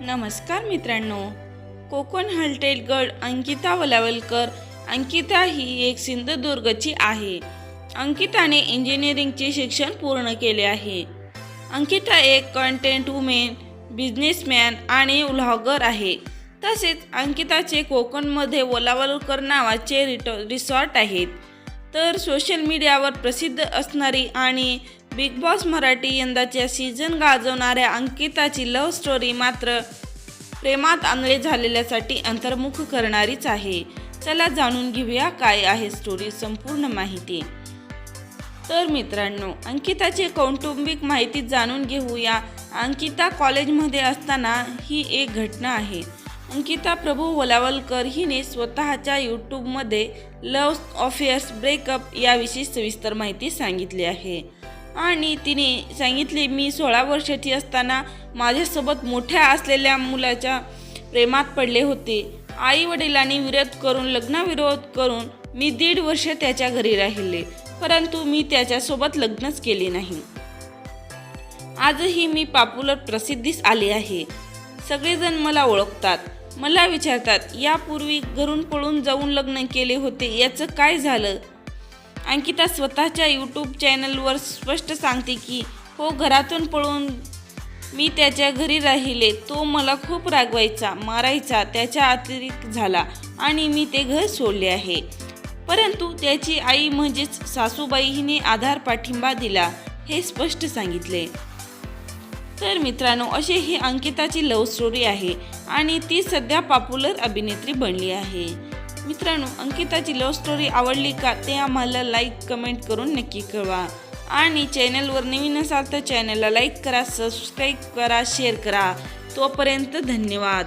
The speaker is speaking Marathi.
नमस्कार मित्रांनो. कोकण हल्टेल गड अंकिता वलावलकर. अंकिता ही एक सिंधुदुर्गची आहे. अंकिताने इंजिनिअरिंगचे शिक्षण पूर्ण केले आहे. अंकिता एक कंटेंट वुमेन बिझनेसमॅन आणि व्लॉगर आहे. तसेच अंकिताचे कोकणमध्ये वलावलकर नावाचे रिटो रिसॉर्ट आहेत. तर सोशल मीडियावर प्रसिद्ध असणारी आणि बिग बॉस मराठी यंदाच्या सीझन गाजवणाऱ्या अंकिताची लव्ह स्टोरी मात्र प्रेमात आंधळे झालेल्यासाठी अंतर्मुख करणारीच आहे. चला जाणून घेऊया काय आहे स्टोरी संपूर्ण माहिती. तर मित्रांनो अंकिताची कौटुंबिक माहिती जाणून घेऊया. अंकिता कॉलेजमध्ये असताना ही एक घटना आहे. अंकिता प्रभू वलावलकर हिने स्वतःच्या यूट्यूबमध्ये लव्ह अफेअर्स ब्रेकअप याविषयी सविस्तर माहिती सांगितली आहे. आणि तिने सांगितले मी सोळा वर्षाची असताना माझ्यासोबत मोठ्या असलेल्या मुलाच्या प्रेमात पडले होते. आई वडिलांनी विरोध करून लग्नाविरोध करून मी दीड वर्ष त्याच्या घरी राहिले परंतु मी त्याच्यासोबत लग्नच केले नाही. आजही मी पॉप्युलर प्रसिद्धीस आले आहे. सगळेजण मला ओळखतात. मला विचारतात यापूर्वी घरून पळून जाऊन लग्न केले होते याचं काय झालं? अंकिता स्वतःच्या यूट्यूब चॅनलवर स्पष्ट सांगते की हो घरातून पळून मी त्याच्या घरी राहिले. तो मला खूप रागवायचा मारायचा त्याच्या अतिरिक्त झाला आणि मी ते घर सोडले आहे. परंतु त्याची आई म्हणजेच सासूबाई हिने आधार पाठिंबा दिला हे स्पष्ट सांगितले. तर मित्रांनो अशी ही अंकिताची लव्ह स्टोरी आहे आणि ती सध्या पॉप्युलर अभिनेत्री बनली आहे. मित्रांनो अंकिताची लव्ह स्टोरी आवडली का ते आम्हाला लाईक कमेंट करून नक्की कळवा. आणि चॅनलवर नवीन असाल तर चॅनलला लाईक करा सबस्क्राईब करा शेअर करा. तोपर्यंत धन्यवाद.